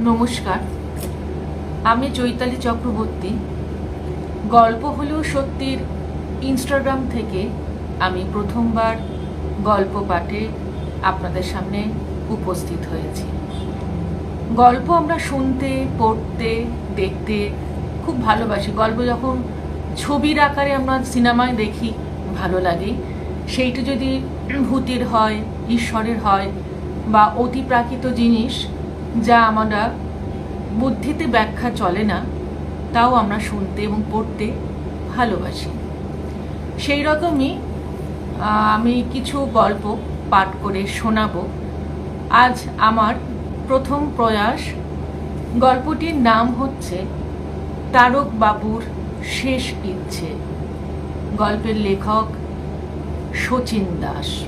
নমস্কার। আমি চৈতালি চক্রবর্তী। গল্প হলেও সত্যির ইনস্টাগ্রাম থেকে আমি প্রথমবার গল্প পাঠে আপনাদের সামনে উপস্থিত হয়েছি। গল্প আমরা শুনতে, পড়তে, দেখতে খুব ভালোবাসি। গল্প যখন ছবির আকারে আমরা সিনেমায় দেখি, ভালো লাগে। সেইটা যদি ভূতের হয়, ঈশ্বরের হয় বা অতিপ্রাকৃত জিনিস যা আমরা বুদ্ধিতে ব্যাখ্যা চলে না, তাও আমরা শুনতে এবং পড়তে ভালোবাসি। সেই রকমই আমি কিছু গল্প পাঠ করে শোনাবো। আজ আমার প্রথম প্রয়াস, গল্পটির নাম হচ্ছে তারক বাবুর শেষ ইচ্ছে। গল্পের লেখক শচীন দাস।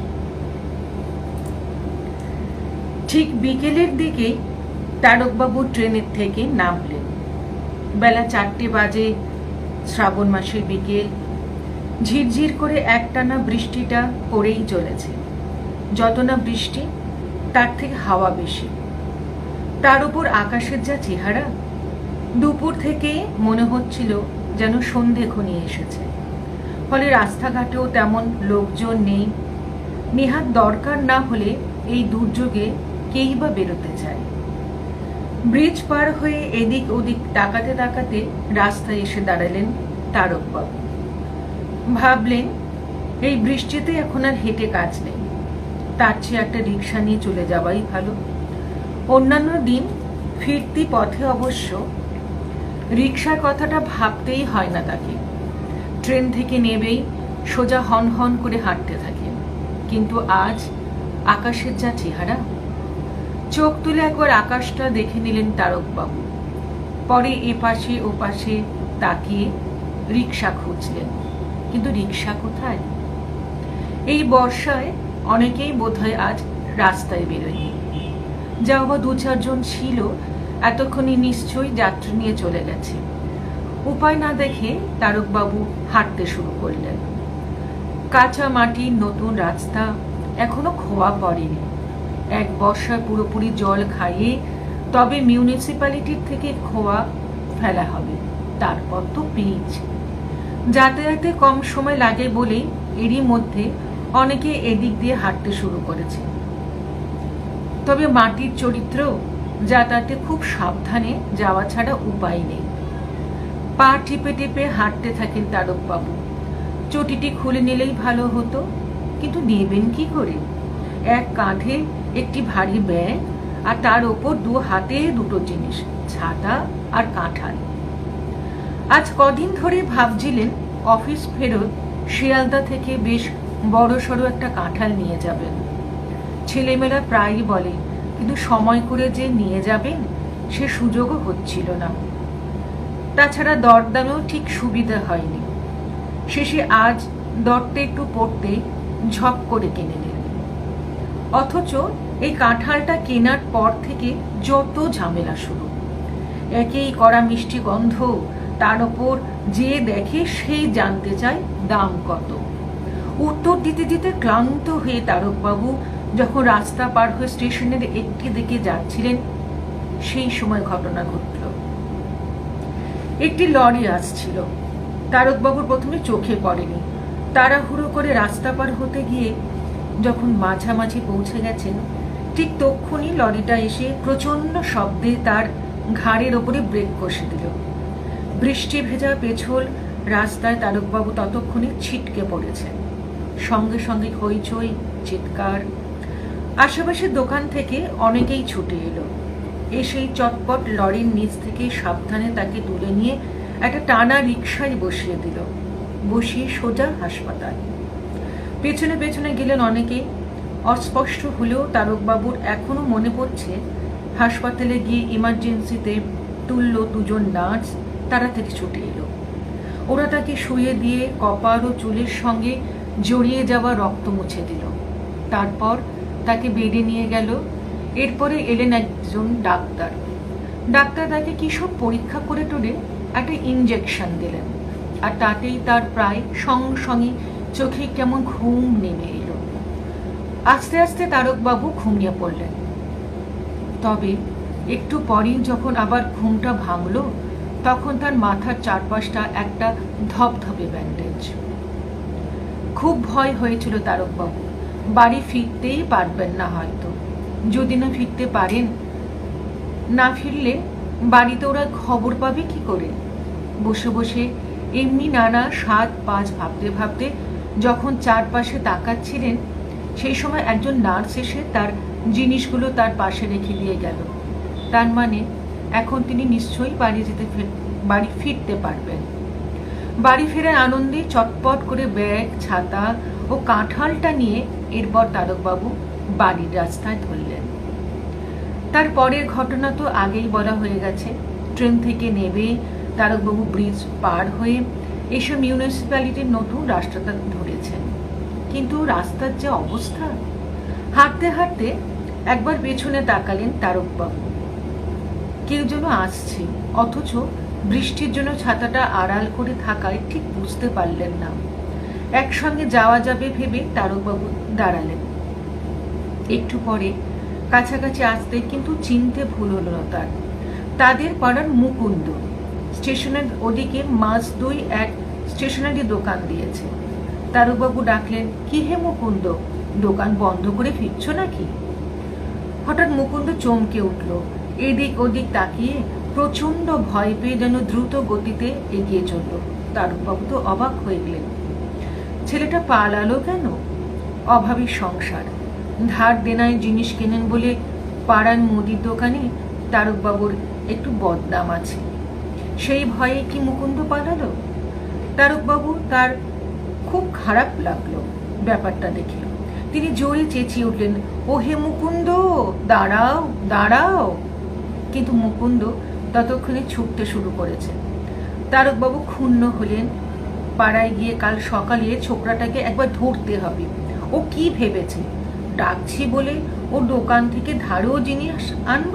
ঠিক বিকেলের দিকেই তারকবাবু ট্রেনের থেকে নামলেন। বেলা চারটে বাজে শ্রাবণ মাসের বিকেল। ঝিরঝির করে একটানা বৃষ্টিটা পড়েই চলেছে। যত না বৃষ্টি, তার থেকে হাওয়া বেশি। তার উপর আকাশের যা চেহারা, দুপুর থেকে মনে হচ্ছিল যেন সন্ধে ঘনিয়ে এসেছে। ফলে রাস্তাঘাটেও তেমন লোকজন নেই। নেহাত দরকার না হলে এই দুর্যোগে কেই বা বেরোতে চায়। ব্রিজ পার হয়ে এদিক ওদিক তাকাতে তাকাতে রাস্তায় এসে দাঁড়ালেন তারকবাবু ভাবলেন, এই বৃষ্টিতে এখন আর হেঁটে কাজ নেই। তার চেয়ে একটা রিক্সা নিয়ে চলে যাওয়াই ভালো। অন্যান্য দিন ফিরতি পথে অবশ্য রিক্সার কথাটা ভাবতেই হয় না তাকে। ট্রেন থেকে নেবেই সোজা হন হন করে হাঁটতে থাকেন কিন্তু আজ আকাশের যা চেহারা চোখ তুলে একবার আকাশটা দেখে নিলেন তারকবাবু। পরে এপাশে ওপাশে তাকিয়ে রিক্সা খুঁজলেন। কিন্তু রিক্সা কোথায়? এই বর্ষায় অনেকেই বোধহয় আজ রাস্তায় বেরোয়নি। যা বা দু চারজন ছিল এতক্ষণই নিশ্চয়ই যাত্রী নিয়ে চলে গেছে। উপায় না দেখে তারকবাবু হাঁটতে শুরু করলেন। কাঁচা মাটির নতুন রাস্তা এখনও খোয়া পড়েনি। এক বর্ষায় পুরোপুরি জল খাইয়ে তবে মিউনিসিপ্যালিটির থেকে খোয়া ফেলা হবে। তারপর তো পিচ। যাতায়াতে কম সময় লাগে বলেই এরই মধ্যে অনেকে এদিক দিয়ে হাঁটতে শুরু করেছে। তবে মাটির চরিত্র, যাতায়াতে খুব সাবধানে যাওয়া ছাড়া উপায় নেই। পা টিপে টিপে হাঁটতে থাকেন তারকবাবু। চটিটি খুলে নিলেই ভালো হতো, কিন্তু নেবেন কি করে? এক কাঁধে একটি ভারী ব্যাগ আর তার ওপর দু হাতে দুটো জিনিস, ছাতা আর কাঁঠাল। আজ কদিন ধরে ভাবছিলেন অফিস ফেরত শিয়ালদা থেকে বেশ বড় সড়ো একটা কাঁঠাল নিয়ে যাবেন। ছেলেমেয়েরা প্রায়ই বলে, কিন্তু সময় করে যে নিয়ে যাবেন, সে সুযোগও হচ্ছিল না। তাছাড়া দরদামেও ঠিক সুবিধা হয়নি। শেষে আজ দরতে একটু পড়তে ঝপ করে কিনে অথচ এই কাঁঠালটা কেনার পর থেকে যত ঝামেলা শুরু। একেই করা মিষ্টি গন্ধ, তার ওপর যে দেখে সেই জানতে চায় দাম কত। উত্তর দিতে দিতে ক্লান্ত হয়ে তারকবাবু যখন রাস্তা পার হয়ে স্টেশনের একটি দিকে যাচ্ছিলেন, সেই সময় ঘটনা ঘটল। একটি লরি আসছিল। তারকবাবুর প্রথমে চোখে পড়েনি। তাড়াহুড়ো করে রাস্তা পার হতে গিয়ে যখন মাঝামাঝি পৌঁছে গেছেন, ঠিক তক্ষুনি লরিটা এসে প্রচণ্ড শব্দে তার ঘাড়ের ওপরে ব্রেক কষে দিল। বৃষ্টি ভেজা পেছল রাস্তায় তারকবাবু ততক্ষণে ছিটকে পড়েছেন। সঙ্গে সঙ্গে হইচই, চিৎকার। আশেপাশের দোকান থেকে অনেকেই ছুটে এলো। এসেই চটপট লরির নিচ থেকে সাবধানে তাকে তুলে নিয়ে একটা টানা রিক্সায় বসিয়ে দিল। বসিয়ে সোজা হাসপাতাল। পেছনে পেছনে গেলেন অনেকে। অস্পষ্ট হলেও তারকবাবুর এখনও মনে পড়ছে, হাসপাতালে গিয়ে ইমার্জেন্সিতে তুলল দুজন নার্স তাড়াতাড়ি ছুটে এলো। ওরা তাকে শুয়ে দিয়ে কপাল ও চুলের সঙ্গে জড়িয়ে যাওয়া রক্ত মুছে দিল। তারপর তাকে বেডে নিয়ে গেল। এরপরে এলেন একজন ডাক্তার। ডাক্তার তাকে কি সব পরীক্ষা করে টোরে একটা ইঞ্জেকশন দিলেন। আর তাতেই তার প্রায় সঙ্গে সঙ্গে চোখে কেমন ঘুম নেমে এলো। আস্তে আস্তে তারকবাবু ঘুমিয়ে পড়লেন। তবে একটু পরেই যখন আবার ঘুমটা ভাঙলো, তখন তার মাথার চারপাশটা একটা ধপধপে ব্যান্ডেজ খুব ভয় হয়েছিল তারকবাবু, বাড়ি ফিরতেই পারবেন না হয়তো। যদি না ফিরতে পারেন, না ফিরলে বাড়িতে ওরা খবর পাবে কি করে? বসে বসে এমনি নানা সাত পাঁচ ভাবতে ভাবতে যখন চারপাশে তাকাচ্ছিলেন, সেই সময় একজন নার্স এসে তার জিনিসগুলো তার পাশে রেখে দিয়ে গেল। তার মানে এখন তিনি নিশ্চয়ই বাড়ি যেতে বাড়ি ফিরতে পারবেন। বাড়ি ফেরার আনন্দে চটপট করে ব্যাগ, ছাতা ও কাঁঠালটা নিয়ে এরপর তারকবাবু বাড়ির রাস্তায় ধরলেন। তার পরের ঘটনা তো আগেই বলা হয়ে গেছে। ট্রেন থেকে নেবে তারকবাবু ব্রিজ পার হয়ে এসব মিউনিসিপ্যালিটির নতুন রাস্তাটা কিন্তু রাস্তার যে অবস্থা, হাঁটতে হাঁটতে একবার পেছনে তাকালেন তারকবাবু। কেউ যেন আসছে, অথচ বৃষ্টির জন্য ছাতাটা আড়াল করে থাকায় ঠিক বুঝতে পারলেন না। একসঙ্গে যাওয়া যাবে ভেবে তারকবাবু দাঁড়ালেন। একটু পরে কাছাকাছি আসতে কিন্তু চিনতে ভুল হল না তার। তাদের পাড়ার মুকুন্দ, স্টেশনের ওদিকে মাছ দুই এক স্টেশনারি দোকান দিয়েছে। তারকবাবু ডাকলেন, কি হে মুকুন্দ? দোকান বন্ধ করে ফিরছ নাকি? হঠাৎ মুকুন্দ চমকে উঠল। এদিক ওদিক তাকিয়ে প্রচণ্ড ভয় পেয়ে যেন দ্রুত গতিতে এগিয়ে চলল। তারকবাবু তো অবাক হয়ে গেলেন। ছেলেটা পালালো কেন? অভাবী সংসার। ধার দেনায় জিনিস কেনেন বলে পাড়ার মুদির দোকানে তারকবাবুর একটু বদনাম আছে। সেই ভয়ে কি মুকুন্দ পালালো? তারকবাবু তার খুব খারাপ লাগল ব্যাপারটা দেখে। তিনি জোরে চেঁচিয়ে উঠলেন ও হে মুকুন্দ, দাঁড়াও দাঁড়াও। কিন্তু মুকুন্দ ততক্ষণে ছুটতে শুরু করেছে। তারকবাবু ক্ষুণ্ণ হলেন, পাড়ায় গিয়ে কাল সকালে ছোকরাটাকে একবার ধরতে হবে। ও কি ভেবেছে? ডাকছি বলে ও দোকান থেকে ধারেও জিনিস আনব?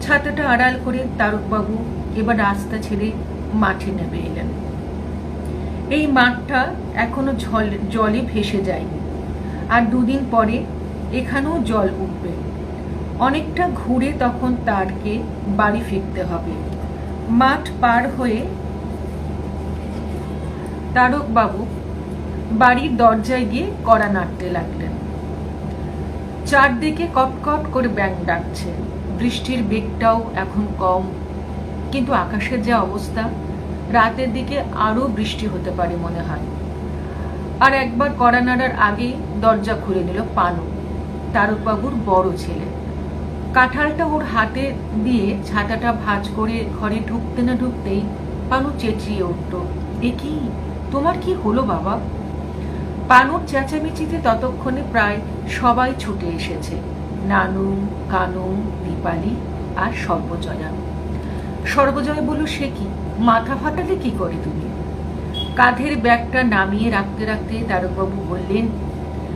ছাতাটা আড়াল করে তারকবাবু এবার রাস্তা ছেড়ে মাঠে নেমে এলেন। এই মাঠটা এখনও জল জলে ভেসে যায়নি। আর দুদিন পরে এখানেও জল উঠবে। অনেকটা ঘুরে তখন তারকে বাড়ি ফিরতে হবে। মাঠ পার হয়ে তারকবাবু বাড়ির দরজায় গিয়ে কড়া নাড়তে লাগলেন। চারদিকে কটকট করে ব্যাং ডাকছে। বৃষ্টির বেগটাও এখন কম। কিন্তু আকাশের যে অবস্থা রাতের দিকে আরও বৃষ্টি হতে পারে মনে হয়। আর একবার কড়া নাড়ার আগেই দরজা খুলে নিল পানু, তারকবাবুর বড় ছেলে। কাঁঠালটা ওর হাতে দিয়ে ছাতাটা ভাঁজ করে ঘরে ঢুকতে না ঢুকতেই পানু চেঁচিয়ে এ কি? তোমার কি হলো বাবা? পানুর চেঁচামেচিতে ততক্ষণে প্রায় সবাই ছুটে এসেছে, নানু, কানু, দীপালি আর সর্বজয়া। সর্বজয় বলল, সে কি? মাথা ফাটালে কি করে তুমি? কাঁধের ব্যাগটা নামিয়ে রাখতে রাখতে তারকবাবু বললেন,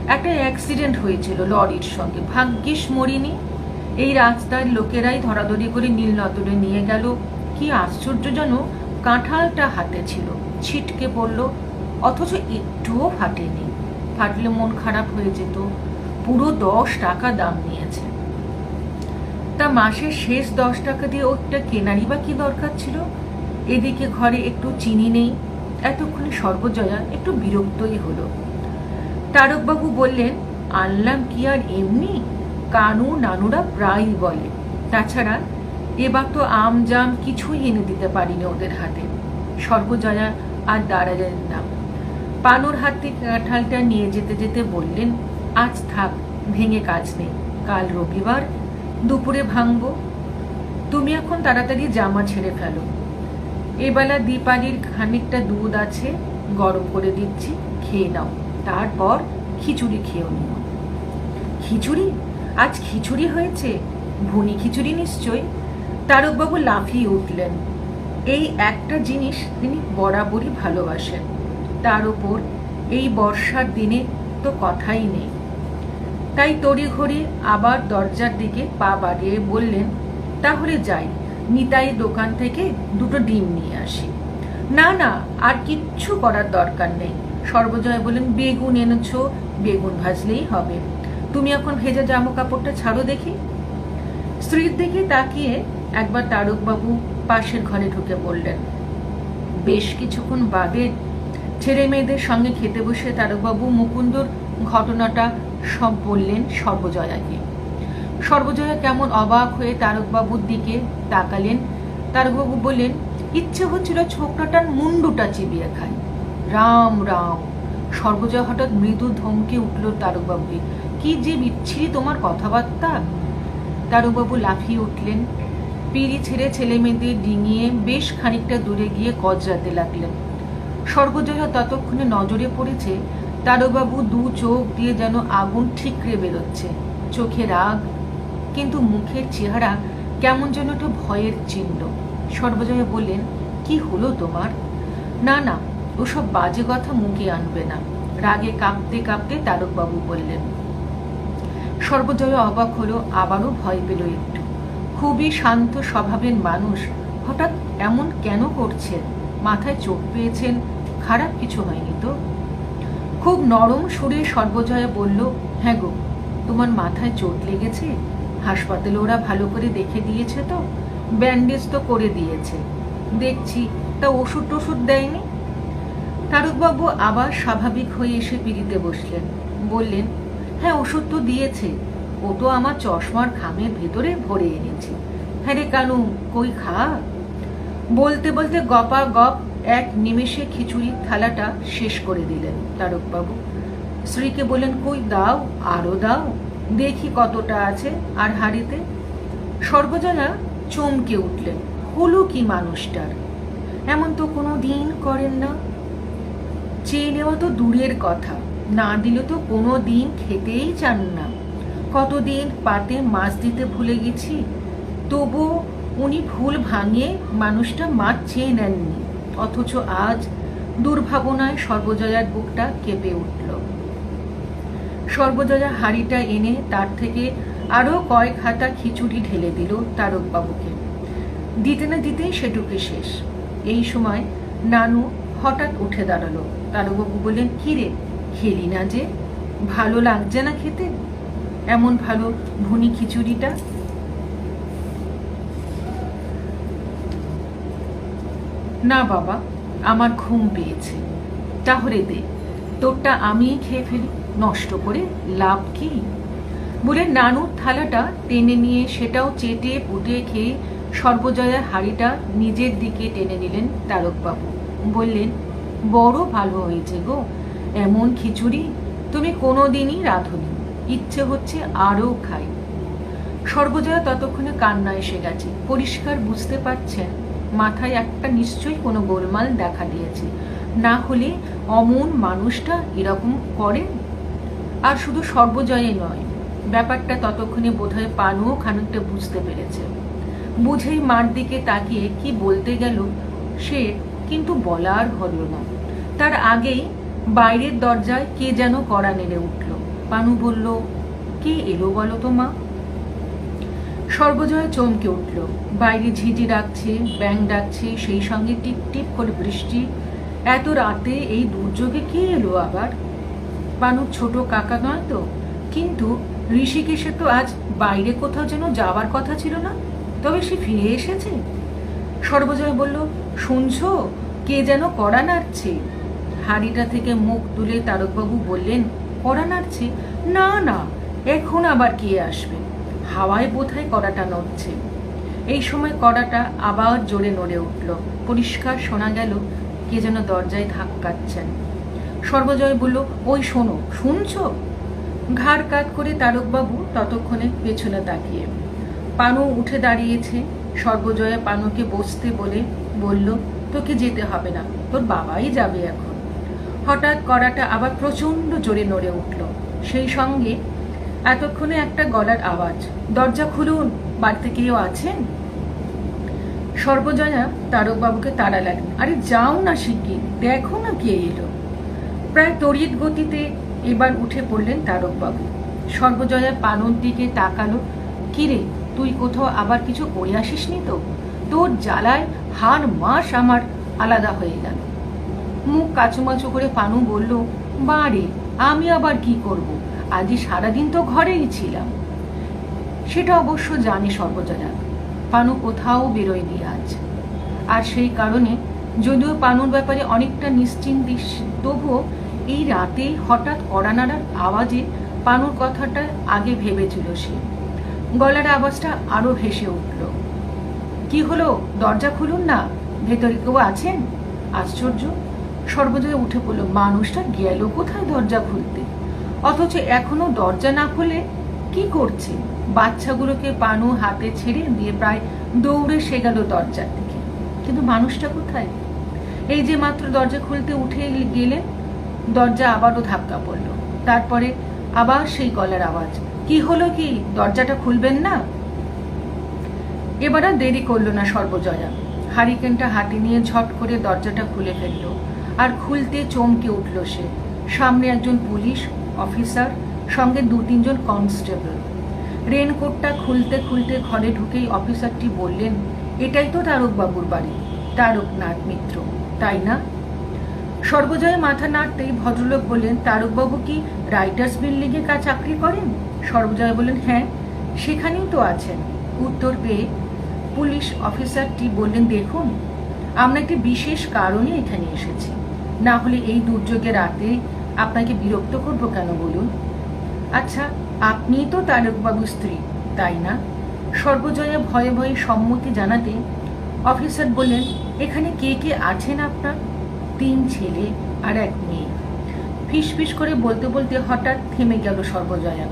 একটা অ্যাক্সিডেন্ট হয়েছিল লরির সঙ্গে। ভাগ্যিস মরিনি। এই রাস্তার লোকেরাই ধরাধরি করে নীল নতরে নিয়ে গেল। কি আশ্চর্যজনক, কাঁঠালটা হাতে ছিল। ছিটকে পড়ল, অথচ একটুও ফাটেনি। ফাটলে মন খারাপ হয়ে যেত। পুরো দশ টাকা দাম নিয়েছে। তা মাসের শেষ দশ টাকা দিয়ে ওটা কেনারই বা কি দরকার ছিল? এদিকে ঘরে একটু চিনি নেই, এতক্ষণে সর্বজয়া একটু বিরক্তই হলো। তারকবাবু বললেন, আনলাম কি আর এমনি? কানু নানুরা প্রায়ই বলে। তাছাড়া এবার তো আম জাম কিছুই এনে দিতে পারিনি ওদের হাতে। সর্বজয়া আর দাঁড়ালেন না। পানুর হাত থেকে কাঁঠালটা নিয়ে যেতে যেতে বললেন, আজ থাক, ভেঙে কাজ নেই, কাল রবিবার দুপুরে ভাঙবো। তুমি এখন তাড়াতাড়ি জামা ছেড়ে ফেলো। এবেলা দীপালির খানিকটা দুধ আছে, গরম করে দিচ্ছি, খেয়ে নাও। তারপর খিচুড়ি খেয়েও নিও। খিচুড়ি? আজ খিচুড়ি হয়েছে? ভুনি খিচুড়ি নিশ্চয় তারকবাবু লাফিয়ে উঠলেন। এই একটা জিনিস তিনি বরাবরই ভালোবাসেন। তার উপর এই বর্ষার দিনে তো কথাই নেই। তাই তড়িঘড়ি আবার দরজার দিকে পা বাড়িয়ে বললেন, তাহলে যাই। নিতাই দোকান থেকে দুটো ডিম নিয়ে আসি। না না, আর কিচ্ছু করার দরকার নেই। সর্বজয় বললেন, বেগুন এনেছো, বেগুন ভাজলেই হবে। তুমি এখন ভেজা জামা কাপড়টা ছাড়ো দেখি। স্ত্রীর দিকে তাকিয়ে একবার তারকবাবু পাশের ঘরে ঢুকে পড়লেন বেশ কিছুক্ষণ বাদে ছেলে মেয়েদের সঙ্গে খেতে বসে তারকবাবু মুকুন্দর ঘটনাটা সব বললেন সর্বজয়াকে। সর্বজয়া কেমন অবাক হয়ে তারকবাবুর দিকে তাকালেন। তারকবাবু বললেন, ইচ্ছে হচ্ছিল ছোকরাটার মুন্ডুটা চিবিয়ে খাই। রাম রাম! সর্বজয়া হঠাৎ মৃদু ধমকে উঠল তারকবাবুকে। কি যে বিচ্ছিরি তোমার কথাবার্তা! তারকবাবু লাফিয়ে উঠলেন। পিড়ি ছেড়ে ছেলে মেয়েদের ডিঙিয়ে বেশ খানিকটা দূরে গিয়ে গজরাতে লাগলেন। সর্বজয়া ততক্ষণে নজরে পড়েছে, তারকবাবু দু চোখ দিয়ে যেন আগুন ঠিকরে বেরোচ্ছে। চোখে রাগ কিন্তু মুখের চেহারা কেমন যেন একটু ভয়ের চিহ্ন। সর্বজয়া বললেন, কি হলো তোমার? না না, ওসব বাজে কথা মুখে আনবে না। রাগে কাঁপতে কাঁপতে তারকবাবু বললেন। সর্বজয়া অবাক হলো, আবারও ভয় পেল একটু। খুবই শান্ত স্বভাবের মানুষ, হঠাৎ এমন কেন করছেন? মাথায় চোট পেয়েছেন, খারাপ কিছু হয়নি তো? খুব নরম সুরে সর্বজয়া বলল হ্যাঁ গো, তোমার মাথায় চোট লেগেছে? হাসপাতালে ওরা ভালো করে দেখে দিয়েছে তো। ব্যান্ডেজ তো করে দিয়েছে। দেখছি, তা ওষুধ টষুধ দেয়নি? তারকবাবু আবার স্বাভাবিক হয়ে এসে পিড়িতে বসলেন। বললেন হ্যাঁ ওষুধ তো দিয়েছে। ও তো আমার চশমার খামের ভেতরে ভরে এনেছি। হ্যাঁ রে কানু, কই খা? বলতে বলতে গপা গপ এক নিমেষে খিচুড়ির থালাটা শেষ করে দিলেন তারকবাবু। স্ত্রীকে বললেন, কই দাও আরও দাও। দেখি কতটা আছে আর হাড়িতে। সর্বজনা চমকে উঠলেন, হলো কি মানুষটার? এমন তো কোনো দিন করেন না। চেয়ে নেওয়া তো দূরের কথা, না দিলে তো কোনো দিন খেতেই চান না। কতদিন পাতে মাছ দিতে ভুলে গেছি তবু উনি ভুল ভাঙিয়ে মানুষটা মাছ চেয়ে নেননি। অথচ আজ দুর্ভাবনায় সর্বজয়ার বুকটা কেঁপে উঠল। সর্বজয়া হাড়িটা এনে তার থেকে আরও কয়েক হাতা খিচুড়ি ঢেলে দিল তারকবাবুকে। দিতে না দিতেই সেটুকে শেষ। এই সময় নানু হঠাৎ উঠে দাঁড়াল। তারকবাবু বললেন কি রে খেলি না যে? ভালো লাগছে না খেতে? এমন ভালো ভুনি খিচুড়িটা? না বাবা, আমার ঘুম পেয়েছে। তাহলে দে, তোরটা আমি খেয়ে ফেলি। নষ্ট করে লাভ কি? বলে নানুর থালাটা টেনে নিয়ে সেটাও চেটে পুটে খেয়ে সর্বজয়ার হাড়িটা নিজের দিকে টেনে নিলেন তারকবাবু। বললেন, বড় ভালো হয়েছে গো, এমন খিচুড়ি তুমি কোনো কোনোদিনই রাঁধুনি। ইচ্ছে হচ্ছে আরও খাই। সর্বজয়া ততক্ষণে কান্না এসে গেছে। পরিষ্কার বুঝতে পারছেন, মাথায় একটা নিশ্চয়ই কোনো গোলমাল দেখা দিয়েছে। না হলে অমন মানুষটা এরকম করে আর শুধু সর্বজয়ে নয়, ব্যাপারটা ততক্ষণে বোধহয় পানুও খানিকটা বুঝতে পেরেছে। বুঝেই মার দিকে তাকিয়ে কি বলতে গেল সে কিন্তু বলার হলো না। তার আগেই বাইরের দরজায় কে যেন কড়া নেড়ে উঠল। পানু বলল, কে এলো বলো তো মা? সর্বজয় চমকে উঠল। বাইরে ঝিঝি ডাকছে, ব্যাং ডাকছে, সেই সঙ্গে টিপ টিপ করে বৃষ্টি। এত রাতে এই দুর্যোগে কে এলো আবার? পানুর ছোট কাকা নয় তো? কিন্তু ঋষিকেশে তো আজ বাইরে কোথাও যেন যাওয়ার কথা ছিল না। তবে সে ফিরে এসেছে। সর্বজয় বলল, শুনছ? কে যেন কড়া নাড়ছে? হাড়িটা থেকে মুখ তুলে তারকবাবু বললেন, কড়া নাড়ছে? না না, এখন আবার কে আসবে? হাওয়ায় বোধহয় কড়াটা নড়ছে। এই সময় কড়াটা আবার জোরে নড়ে উঠল। পরিষ্কার শোনা গেল, কে যেন দরজায় ধাক্কাচ্ছেন সর্বজয় বলল, ওই শোনো, শুনছো? ঘাড় কাত করে তারকবাবু ততক্ষণে পেছনে তাকিয়ে। পানু উঠে দাঁড়িয়েছে। সর্বজয়া পানুকে বসতে বলে বলল, তোকে যেতে হবে না, তোর বাবাই যাবে এখন। হঠাৎ কড়াটা আবার প্রচণ্ড জোরে নড়ে উঠল। সেই সঙ্গে এতক্ষণে একটা গলার আওয়াজ, দরজা খুলুন, বাড়িতে কেউ আছেন? সর্বজয়া তারকবাবুকে তাড়া লাগলেন আরে যাও না শিগগির, দেখো না কে এলো। প্রায় তড়িৎ গতিতে এবার উঠে পড়লেন তারকবাবু। সর্বজয়া পানুর দিকে তাকালো, কিরে, তুই কোথাও আবার কিছু করে আসিসনি তো? তোর জ্বালায় হার মাস আমার আলাদা হয়ে গেল। মুখ কাচুমাচু করে পানু বলল, বাড়ে, আমি আবার কি করব? আজই সারাদিন তো ঘরেই ছিলাম। সেটা অবশ্য জানে সর্বজয়া, পানু কোথাও বেরোয়নি আজ। আর সেই কারণে যদিও পানুর ব্যাপারে অনেকটা নিশ্চিন্ত তবুও এই রাতে হঠাৎ কড়া নাড়ার আওয়াজে পানুর কথাটা আগে ভেবেছিল সে। গলার আওয়াজটা আরও ভেসে উঠল। কি হলো? দরজা খুলুন না। ভেতরে কেউ আছেন? আশ্চর্য। সর্বজয়া উঠে পড়ল, মানুষটা গেল কোথায় দরজা খুলতে? অথচ এখনও দরজা না খুলে কি করছে? বাচ্চাগুলোকে পানু হাতে ছেড়ে দিয়ে প্রায় দৌড়ে সে গেল দরজার দিকে। কিন্তু মানুষটা কোথায়? এই যে মাত্র দরজা খুলতে উঠে গেলেন দরজা আবারও ধাক্কা পড়ল। তারপরে আবার সেই গলার আওয়াজ। কি হলো কি? দরজাটা খুলবেন না? এবার দেরি করল না সর্বজয়া। হারিকেনটা হাতে নিয়ে ঝট করে দরজাটা খুলে ফেলল, আর খুলতে চমকে উঠল সে। সামনে একজন পুলিশ, অফিসার, সঙ্গে দু তিনজন কনস্টেবল। রেনকোটটা খুলতে খুলতে ঘরে ঢুকেই অফিসারটি বললেন, এটাই তো তারকবাবুর বাড়ি। তারকনাথ মিত্র, তাই না? সর্বজয় মাথা নাড়তেই ভদ্রলোক বললেন, তারকবাবু কি রাইটার্স বিল্ডিংয়ে কাজ চাকরি করেন? সর্বজয় বললেন হ্যাঁ সেখানেই তো আছেন। উত্তর পেয়ে পুলিশ অফিসারটি বললেন, দেখুন, আমরা একটি বিশেষ কারণে এখানে এসেছি। না হলে এই দুর্যোগে রাতে আপনাকে বিরক্ত করব কেন বলুন? আচ্ছা আপনি তো তারকবাবুর স্ত্রী, তাই না? সর্বজয়া ভয়ে ভয়ে সম্মতি জানাতে অফিসার বললেন, এখানে কে কে আছেন আপনার? তিন ছেলে আর এক মেয়ে। ফিস ফিস করে বলতে বলতে হঠাৎ থেমে গেল সর্বজয়া।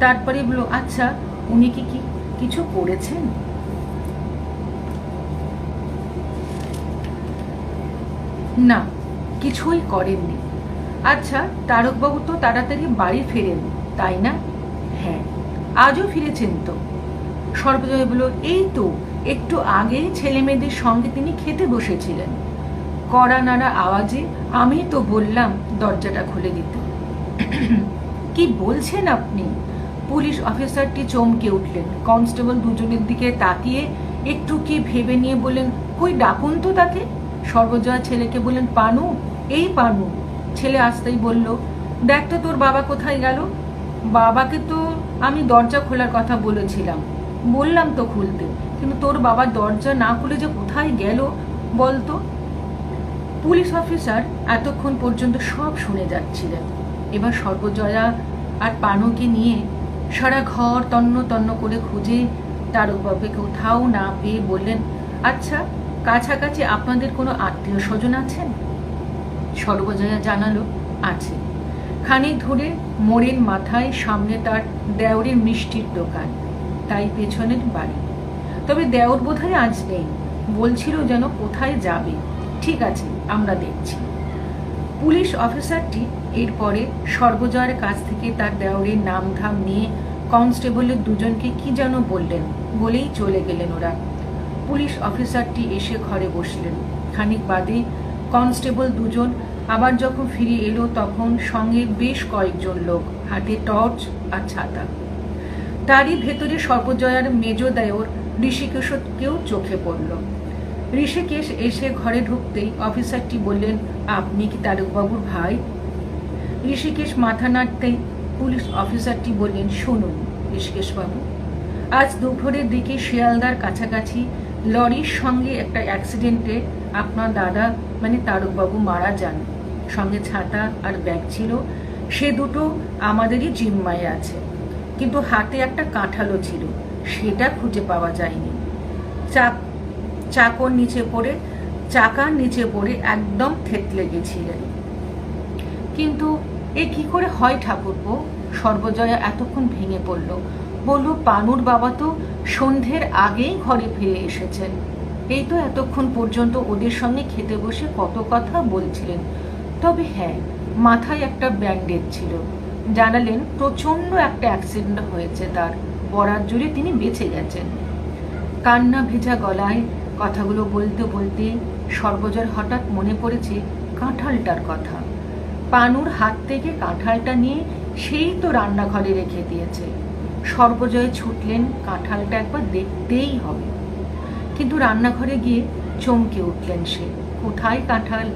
তারপরে বলল আচ্ছা উনি কি কি, কিছু করেছেন? না, কিছুই করেননি। আচ্ছা তারকবাবু তো তাড়াতাড়ি বাড়ি ফেরেন, তাই না? হ্যাঁ আজও ফিরেছেন তো। সর্বজয় বলল, এই তো, একটু আগেই ছেলে মেয়েদের সঙ্গে তিনি খেতে বসেছিলেন। কড়া নাড়া আওয়াজে আমি তো বললাম দরজাটা খুলে দিতে। কি বলছেন আপনি? পুলিশ অফিসারটি চমকে উঠলেন। কনস্টেবল দুজনের দিকে তাকিয়ে একটু কি ভেবে নিয়ে বললেন, কই ডাকুন তো তাকে? সর্বজয়া ছেলেকে বললেন, পানু, এই পানু। ছেলে আসতেই বলল, দেখ তো তোর বাবা কোথায় গেল? বাবাকে তো আমি দরজা খোলার কথা বলেছিলাম। বললাম তো খুলতে, কিন্তু তোর বাবা দরজা না খুলে যে কোথায় গেল বলতো? পুলিশ অফিসার এতক্ষণ পর্যন্ত সব শুনে যাচ্ছিলেন। এবার সর্বজয়া আর পানুকে নিয়ে সারা ঘর তন্ন তন্ন করে খুঁজে তারকবাবুকে কোথাও না পেয়ে বললেন আচ্ছা কাছাকাছি আপনাদের কোনো আত্মীয় স্বজন আছেন? সর্বজয়া জানালো, আছে। খানিক ধরে মোড়ের মাথায় সামনে তার দেওরের মিষ্টির দোকান, তাই পেছনের বাড়ি। তবে দেওর বোধহয় আজ নেই, বলছিল যেন কোথায় যাবে। ঠিক আছে, আমরা দেখছি। পুলিশ অফিসারটি এরপরে সর্বজয়ের কাছ থেকে তার দেওরের নাম ধাম নিয়ে কনস্টেবলের দুজনকে কি যেন বললেন, বলেই চলে গেলেন ওরা। পুলিশ অফিসারটি এসে ঘরে বসলেন। খানিক বাদে কনস্টেবল দুজন আবার যখন ফিরে এলো, তখন সঙ্গে বেশ কয়েকজন লোক, হাতে টর্চ আর ছাতা। তারই ভেতরে সর্বজয়ার মেজ দেওর ঋষিকেশকেও চোখে পড়ল। ঋষিকেশ এসে ঘরে ঢুকতেই অফিসারটি বললেন, আপনি কি তারকবাবুর ভাই? ঋষিকেশ মাথা নাড়তেই পুলিশ অফিসারটি বললেন, শুনুন ঋষিকেশবাবু, আজ দুপুরের দিকে শিয়ালদার কাছাকাছি লরির সঙ্গে একটা অ্যাক্সিডেন্টে আপনার দাদা মানে তারকবাবু মারা যান। সঙ্গে ছাতা আর ব্যাগ ছিল, সে দুটো আমাদেরই জিম্মায় আছে। কিন্তু হাতে একটা কাঁঠালও ছিল, সেটা খুঁজে পাওয়া যায়নি। চাক চাকর নিচে পড়ে চাকার নিচে পড়ে একদম থেতলে গেছিলেন। কিন্তু এ কি করে হয় ঠাকুরপো সর্বজয়া এতক্ষণ ভেঙে পড়ল। বলল, পানুর বাবা তো সন্ধ্যের আগেই ঘরে ফিরে এসেছেন। এই তো এতক্ষণ পর্যন্ত ওদের সঙ্গে খেতে বসে কত কথা বলছিলেন। তবে হ্যাঁ মাথায় একটা ব্যান্ডেজ ছিল। জানালেন, প্রচণ্ড একটা অ্যাক্সিডেন্ট হয়েছে তার। বরাত জুড়ে তিনি বেঁচে গেছেন। কান্না ভেজা গলায় কথাগুলো বলতে বলতে সর্বজর হঠাৎ মনে পড়েছে কাঁঠালটার কথা। পানুর হাত থেকে কাঁঠালটা নিয়ে সেই তো রান্নাঘরে রেখে দিয়েছে। সর্বজয় ছুটলেন, কাঁঠালটা একবার দেখতেই হবে। কিন্তু রান্নাঘরে গিয়ে চমকে উঠলেন সে, কোথায় কাঁঠাল?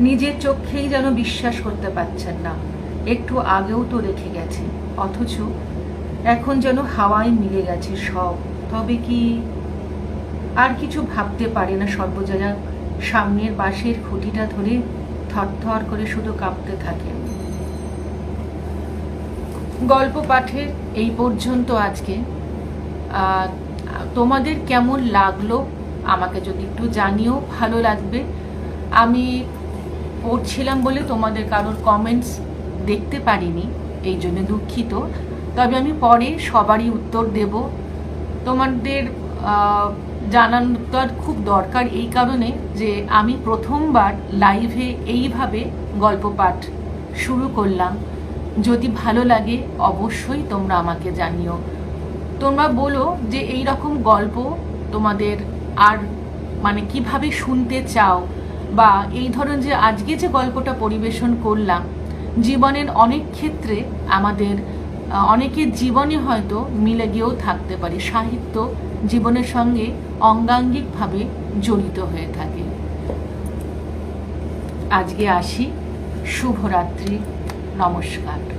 নিজের চোখেই যেন বিশ্বাস করতে পারছেন না। একটু আগেও তো রেখে গেছে, অথচ এখন যেন হাওয়ায় মিলে গেছে সব। তবে কি আর কিছু ভাবতে পারে না সর্বজয়া। সামনের বাঁশের খুঁটিটা ধরে থরথর করে শুধু কাঁপতে থাকে। গল্প পাঠের এই পর্যন্ত আজকে। তোমাদের কেমন লাগল আমাকে যদি একটু জানিও, ভালো লাগবে। আমি পড়ছিলাম বলে তোমাদের কারোর কমেন্টস দেখতে পারিনি, এই জন্য দুঃখিত। তবে আমি পরে সবারই উত্তর দেব। তোমাদের আহ, জানানোটার খুব দরকার এই কারণে যে আমি প্রথমবার লাইভে এইভাবে গল্প পাঠ শুরু করলাম। যদি ভালো লাগে অবশ্যই তোমরা আমাকে জানিও। তোমরা বলো যে এই রকম গল্প তোমাদের আর মানে কীভাবে শুনতে চাও বা এই ধরনের যে আজকে যে গল্পটা পরিবেশন করলাম জীবনের অনেক ক্ষেত্রে আমাদের অনেকের জীবনে হয়তো মিলে গিয়েও থাকতে পারে। সাহিত্য জীবনের সঙ্গে অঙ্গাঙ্গিকভাবে জড়িত হয়ে থাকে। আজকে আসি। শুভরাত্রি। নমস্কার।